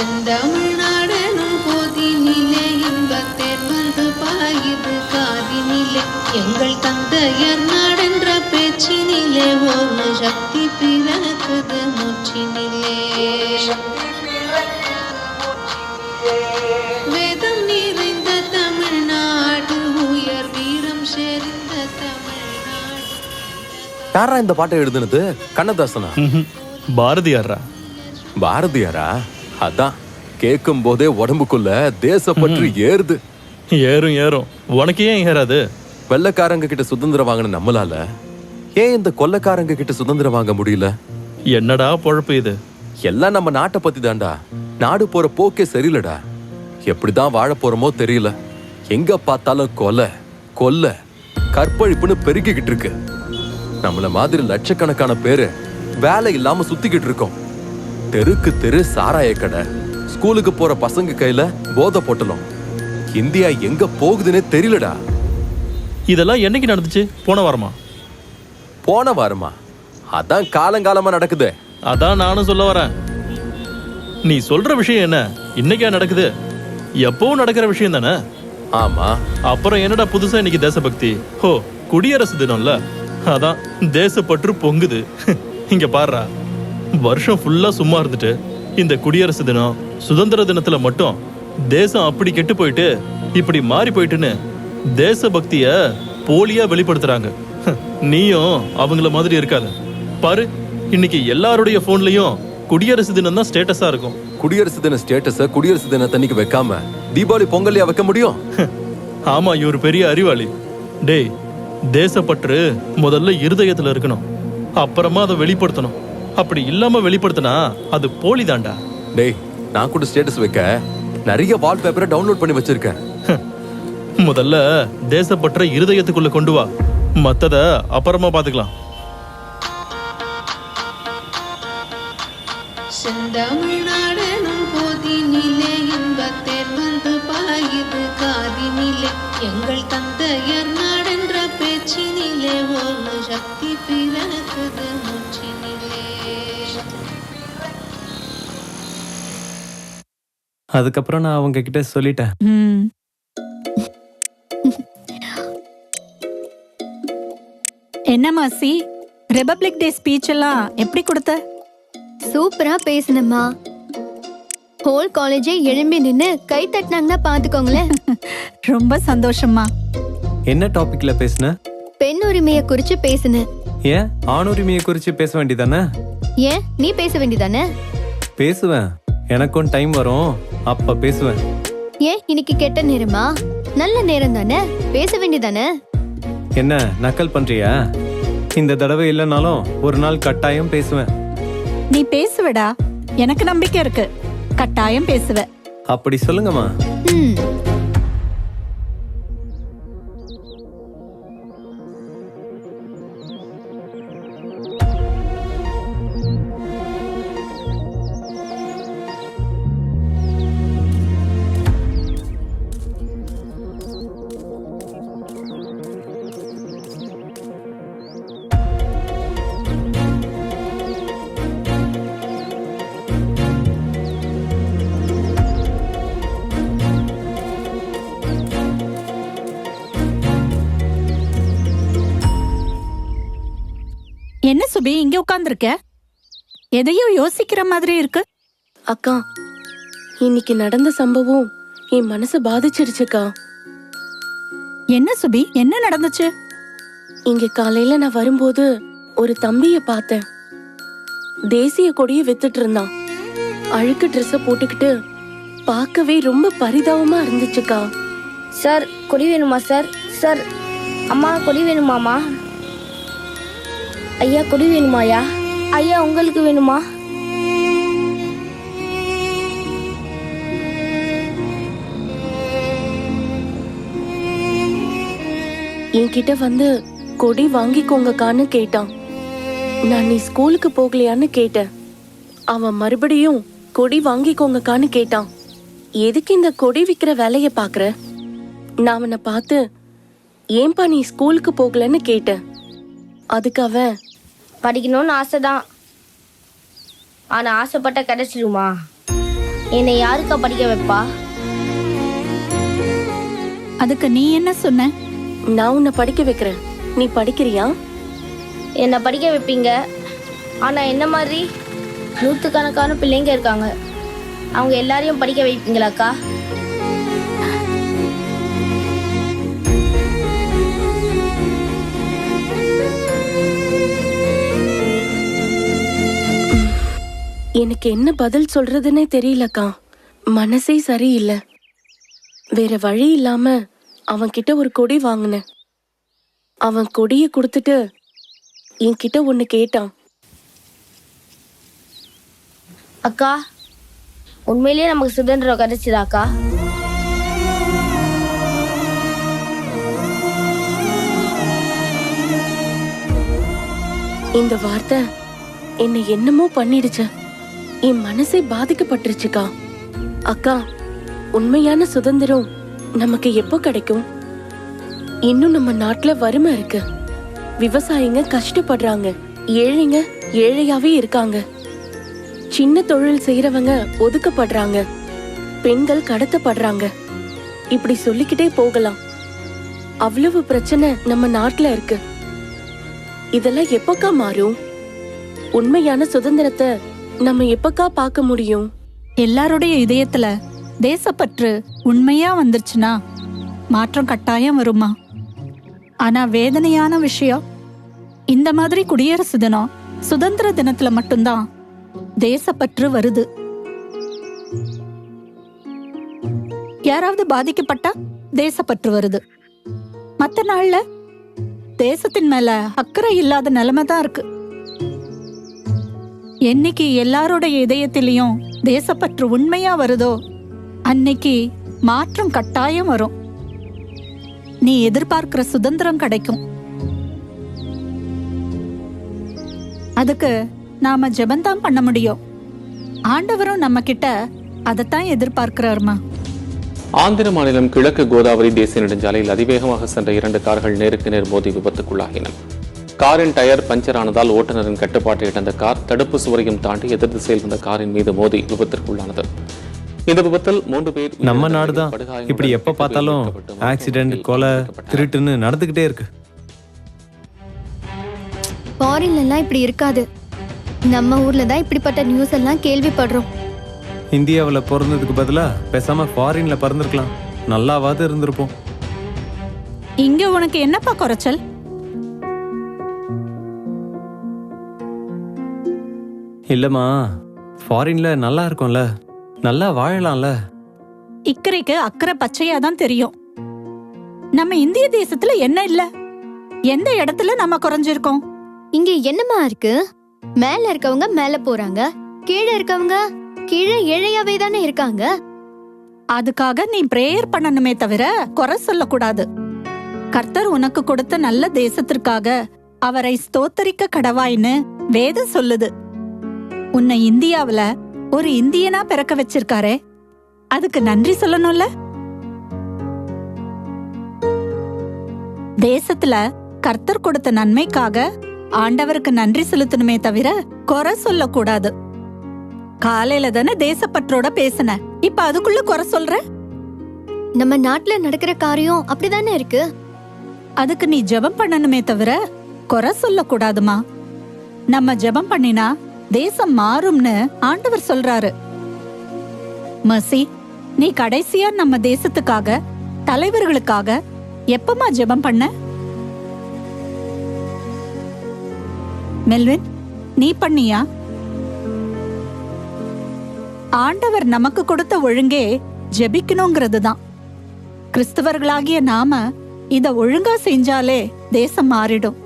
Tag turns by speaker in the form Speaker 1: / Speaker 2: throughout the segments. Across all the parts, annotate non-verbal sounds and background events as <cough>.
Speaker 1: செந்தமிழ்நாடனும் போதினிலே இன்பத்தேர் வந்து பாயுது காதினிலே. எங்கள் தந்தையர் நாடென்ற பேச்சினிலே ஒரு சக்தி பிறக்குது மூச்சினிலே வேதம் நிறைந்த தமிழ்நாடு உயர் வீரம் செறிந்த தமிழ்நாடு.
Speaker 2: யாரா இந்த பாட்டை எழுதுனது? கண்ணதாசனா.
Speaker 3: பாரதியாரா
Speaker 2: பாரதியாரா? அதான் கேட்கும் போதே உடம்புக்குள்ள தேசப்பற்று ஏறுது.
Speaker 3: ஏறும் ஏறும். உனக்கு ஏன் ஏறாது?
Speaker 2: வெள்ளக்காரங்க கிட்ட சுதந்திரம் வாங்கின நம்மளால ஏன் இந்த கொள்ளக்காரங்க கிட்ட சுதந்திரம் வாங்க முடியல?
Speaker 3: என்னடா பொழப்பு இது?
Speaker 2: எல்லாம் நம்ம நாட்டை பத்தி தான்டா. நாடு போற போக்கே சரியில்லடா. எப்படிதான் வாழ போறோமோ தெரியல. எங்க பார்த்தாலும் கொலை கொல்ல கற்பழிப்புன்னு பெருகிக்கிட்டு இருக்கு. நம்மள மாதிரி லட்சக்கணக்கான பேரு வேலை இல்லாம சுத்திக்கிட்டு இருக்கோம். தெருக்கு தெரு சாராய கடை. ஸ்கூலுக்கு போற பசங்க கையில போதை பொட்டலம். இந்தியா எங்க போகுதுன்னே தெரியலடா.
Speaker 3: இதெல்லாம் என்னைக்கு நடந்துச்சு? போன வாரமா?
Speaker 2: போன வாரமா? அதான் காலங்காலமா நடக்குதே.
Speaker 3: அதான் நானும் சொல்ல வரேன். நீ சொல்ற விஷயம் என்ன? இன்னைக்கா நடக்குது? எப்பவும் நடக்கிற விஷயம் தானே?
Speaker 2: ஆமா.
Speaker 3: அப்புறம் என்னடா புதுசா இன்னைக்கு தேசபக்தி? ஹோ குடியரசு தினம்ல? அதான் தேசப்பற்று பொங்குது. <laughs> இங்க பாருடா. வருஷம் ஃபுல்லா சும்மா இருந்துட்டு இந்த குடியரசு தினம் சுதந்திர தினத்துல மட்டும் தேசம் அப்படி கெட்டு போயிட்டு இப்படி மாறி போயிட்டுன்னு தேசபக்திய போலியா வெளிப்படுத்துறாங்க. நீயும் அவங்கள மாதிரி இருக்காத. பாரு இன்னைக்கு எல்லாருடைய போன்லயும் குடியரசு தினம் தான் ஸ்டேட்டஸா இருக்கும்.
Speaker 2: குடியரசு தின ஸ்டேட்டஸ குடியரசு தின தண்ணிக்கு வைக்காம தீபாவளி பொங்கலையா வைக்க முடியும்?
Speaker 3: ஆமா இவர் பெரிய அறிவாளி. டேய் தேசப்பற்று முதல்ல இருதயத்துல இருக்கணும். அப்புறமா அதை வெளிப்படுத்தணும். அப்படி இல்லாம வெளிப்படுத்தினா அது போலி தாண்டா
Speaker 2: டேய் நான் கூட ஸ்டேட்டஸ் வைக்க நிறைய வால்பேப்பரை டவுன்லோட் பண்ணி வச்சிருக்கேன்.
Speaker 3: முதல்ல தேசப்பற்ற இருதயத்துக்குள்ள கொண்டு வா. மத்தத அப்புறமா பாத்துக்கலாம்.
Speaker 1: செந்தமிழ்நாடனும் போதினிலே இன்பத்தேர் வந்து பாயுது காதினிலே. எங்கள் தந்தையர் நாடென்ற பேச்சினிலே ஒரு சக்தி பிறக்குது.
Speaker 4: அதுக்கப்புறம் நான் அவங்க கிட்ட சொல்லிட்டேன்.
Speaker 5: ம். என்ன மாசி? ரிபப்ளிக் டே ஸ்பீச் எல்லாம் எப்படி கொடுத்த?
Speaker 6: சூப்பரா பேசுனம்மா. ஹோல் காலேஜே எழும்பி நின்னு கை தட்டினாங்கன்னா பாத்துக்கோங்களேன். <laughs>
Speaker 5: ரொம்ப சந்தோஷமா
Speaker 4: என்ன டாபிக்ல பேசுன?
Speaker 6: பெண் உரிமையை குறிச்சு பேசுன.
Speaker 4: ஏன்? ஆணுரிமையை குறித்து பேச வேண்டியதானே?
Speaker 6: ஏன்? நீ பேச வேண்டியதானே?
Speaker 4: பேசுவேன். எனக்கும் டைம் வரும். அப்ப பேசுவேன்.
Speaker 6: ஏன் இன்னைக்கு கெட்ட நேரமா? நல்ல நேரம் தானே? பேச வேண்டியதானே?
Speaker 4: என்ன நக்கல் பண்றியா? இந்த தடவை இல்லைனாலும் ஒரு நாள் கட்டாயம் பேசுவேன்.
Speaker 5: நீ பேசுவடா. எனக்கு நம்பிக்கை இருக்கு. கட்டாயம் பேசுவ.
Speaker 4: அப்படி சொல்லுங்கம்மா.
Speaker 6: ம்.
Speaker 5: என்ன சுபி இங்க உட்கார்ந்திருக்க? எதையோ யோசிக்கிற மாதிரி இருக்கு.
Speaker 7: அக்கா இன்னைக்கு நடந்த சம்பவம் என் மனச பாதிச்சிருச்சுக்கா.
Speaker 5: என்ன சுபி என்ன நடந்துச்சு?
Speaker 7: இங்க காலையில நான் வரும்போது ஒரு தம்பிய பார்த்தேன். தேசிய கொடியை வித்துட்டு இருந்தான். அழுக்கு ட்ரெஸ்ஸ போட்டுக்கிட்டு பார்க்கவே ரொம்ப பரிதாபமா இருந்துச்சுக்கா.
Speaker 8: சார் கொடி வேணுமா சார்? சார் அம்மா கொடி வேணுமாம்மா? ஐயா கொடி வேணுமாயா ஐயா உங்களுக்கு வேணுமா?
Speaker 7: என்கிட்ட வந்து கொடி வாங்கிக்கோங்கக்கான்னு கேட்டான். நான் நீ ஸ்கூலுக்கு போகலையான்னு கேட்டேன். அவன் மறுபடியும் கொடி வாங்கிக்கோங்கக்கான்னு கேட்டான். எதுக்கு இந்த கொடி விற்கிற வேலையை பார்க்குற நான் அவனை பார்த்து ஏன்பா நீ ஸ்கூலுக்கு போகலன்னு கேட்டேன். அதுக்கு அவன்
Speaker 8: படிக்கணும்னு ஆசை தான் ஆனால் ஆசைப்பட்ட கிடைச்சிருமா? என்னை யாருக்கா படிக்க வைப்பா?
Speaker 5: அதுக்கு நீ என்ன சொன்ன?
Speaker 7: நான் உன்னை படிக்க வைக்கிறேன். நீ படிக்கிறியா?
Speaker 8: என்னை படிக்க வைப்பீங்க. ஆனா என்ன மாதிரி? நூற்றுக்கணக்கான பிள்ளைங்க இருக்காங்க. அவங்க எல்லாரையும் படிக்க வைப்பீங்களாக்கா?
Speaker 7: எனக்கு என்ன பதில் சொல்றதுன்னே தெரியலக்கா. மனசே சரியில்லை. வேற வழி இல்லாம அவன் கிட்ட ஒரு கொடி வாங்கினேன். அவன் கொடியை கொடுத்துட்டு என்கிட்ட ஒன்னு கேட்டான்.
Speaker 8: அக்கா உண்மையிலேயே நமக்கு சுதந்திரம் கிடைச்சதாக்கா
Speaker 7: இந்த வார்த்தை என்னை என்னமோ பண்ணிடுச்சு. என் மனசே பாதிக்கப்பட்டுருச்சுக்கா. அக்கா உண்மையான சுதந்திரம் நமக்கு எப்போ கிடைக்கும்? இன்னும் நம்ம நாட்டுல வறுமை இருக்கு. விவசாயிங்க கஷ்டப்படுறாங்க. ஏழைங்க ஏழையாவே இருக்காங்க. சின்ன தொழில் செய்யறவங்க ஒதுக்கப்படுறாங்க. பெண்கள் கடத்தப்படுறாங்க. இப்படி சொல்லிக்கிட்டே போகலாம். அவ்வளவு பிரச்சனை நம்ம நாட்டுல இருக்கு. இதெல்லாம் எப்பக்கா மாறும்? உண்மையான சுதந்திரத்தை நம்ம எப்பக்கா பார்க்க முடியும்?
Speaker 5: எல்லாருடைய இதயத்துல தேசப்பற்று உண்மையா வந்துருச்சுன்னா மாற்றம் கட்டாயம் வருமா? ஆனா வேதனையான விஷயம் இந்த மாதிரி குடியரசு தினம் சுதந்திர தினத்துல மட்டும்தான் தேசப்பற்று வருது. யாராவது பாதிக்கப்பட்டா தேசப்பற்று வருது. மற்ற நாள்ல தேசத்தின் மேல அக்கறை இல்லாத நிலைமை தான் இருக்கு. என்னைக்கு எல்லாரோடைய இதயத்திலையும் தேசப்பற்று உண்மையா வருதோ அன்னைக்கு மாற்றம் கட்டாயம் வரும். நீ எதிர்பார்க்கிற சுதந்திரம் கிடைக்கும். அதுக்கு நாம ஜெபந்தான் பண்ண முடியும். ஆண்டவரும் நம்ம கிட்ட அதைத்தான் எதிர்பார்க்கிறாருமா?
Speaker 9: ஆந்திர மாநிலம் கிழக்கு கோதாவரி தேசிய நெடுஞ்சாலையில் அதிவேகமாக சென்ற இரண்டு கார்கள் நேருக்கு நேர் மோதி விபத்துக்குள்ளாகின. காரின் டயர் பஞ்சர் ஆனதால் ஓட்டுநரின் கட்டுப்பாட்டை இழந்த கார் தடுப்பு சுவரையும் தாண்டி எதிர் திசையில் வந்த காரின் மீது மோதி விபத்திற்குள்ளானது. இந்த விபத்தில் மூன்று பேர்
Speaker 4: நம்ம
Speaker 9: உயிரிழந்த
Speaker 4: நாடு தான்
Speaker 9: படுகாயங்களுடன்
Speaker 4: இப்படி எப்ப பார்த்தாலும் ஆக்சிடென்ட் கொலை. திருட்டுன்னு நடந்துகிட்டே இருக்கு.
Speaker 6: ஃபாரின்ல எல்லாம் இப்படி இருக்காது. நம்ம ஊர்ல தான் இப்படிப்பட்ட நியூஸ் எல்லாம் கேள்விப்படுறோம்.
Speaker 4: இந்தியாவில் பிறந்ததுக்கு பதிலா பேசாம ஃபாரின்ல பிறந்திருக்கலாம். நல்லாவாது இருந்திருப்போம்.
Speaker 5: இங்க உனக்கு என்னப்பா குறைச்சல்?
Speaker 4: இல்லம்மா ஃபாரின்ல நல்லா இருக்கும்ல. நல்லா வாழலாம்ல.
Speaker 5: இக்கரைக்கு அக்கறை பச்சையா தான் தெரியும். நம்ம இந்திய தேசத்துல என்ன இல்ல? எந்த இடத்துல நம்ம குறைஞ்சிருக்கோம்?
Speaker 6: இங்க என்னமா இருக்கு? மேல இருக்கவங்க மேல போறாங்க கீழே இருக்கவங்க கீழே ஏழையாவே தானே இருக்காங்க?
Speaker 5: அதுக்காக நீ பிரேயர் பண்ணணுமே தவிர குறை சொல்லக்கூடாது. கர்த்தர் உனக்கு கொடுத்த நல்ல தேசத்திற்காக அவரை ஸ்தோத்தரிக்க கடவாய்ன்னு வேதம் சொல்லுது. உன்னை இந்தியாவுல ஒரு இந்தியனா பிறக்க வச்சிருக்காரே. அதுக்கு நன்றி சொல்லணும்ல? தேசத்துல கர்த்தர் கொடுத்த நன்மைக்காக ஆண்டவருக்கு நன்றி செலுத்தணுமே தவிர குறை சொல்லக்கூடாது. காலையில தானே தேசப்பற்றோட பேசின. இப்ப அதுக்குள்ள குறை சொல்ற?
Speaker 6: நம்ம நாட்டுல நடக்கிற காரியம் அப்படிதானே இருக்கு?
Speaker 5: அதுக்கு நீ ஜெபம் பண்ணணுமே தவிர குறை சொல்லக்கூடாதுமா? நம்ம ஜெபம் பண்ணினா தேசம் மாறும்னு ஆண்டவர் சொல்றாரு. மசி நீ கடைசியா நம்ம தேசத்துக்காக தலைவர்களுக்காக எப்பமா ஜெபம் பண்ண? மெல்வின் நீ பண்ணியா? ஆண்டவர் நமக்கு கொடுத்த ஒழுங்கே ஜெபிக்கணுங்கிறது தான் கிறிஸ்தவர்களாகிய நாம இத ஒழுங்கா செஞ்சாலே தேசம் மாறிடும்.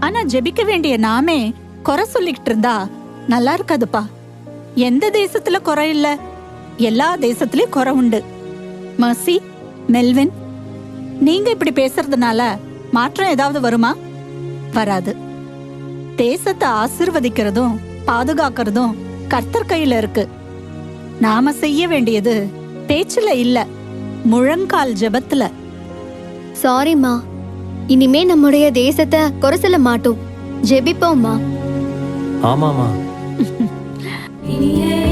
Speaker 5: ஆனா ஜெபிக்க வேண்டிய நாமே குறை சொல்லிக்கிட்டு இருந்தா நல்லா இருக்காதுப்பா எந்த தேசத்துல குறை இல்ல. எல்லா தேசத்திலயும் குறை உண்டு. மர்சி மெல்வின் நீங்க இப்படி பேசுறதுனால மாற்றம் ஏதாவது வருமா? வராது. தேசத்தை ஆசிர்வதிக்கிறதும் பாதுகாக்கிறதும் கர்த்தர் கையில இருக்கு. நாம செய்ய வேண்டியது பேச்சுல இல்ல முழங்கால் ஜெபத்துல.
Speaker 6: சாரிம்மா இனிமே நம்முடைய தேசத்தை குறை சொல்ல மாட்டோம். ஜெபிப்போம்மா.
Speaker 4: ஆமாமா yeah.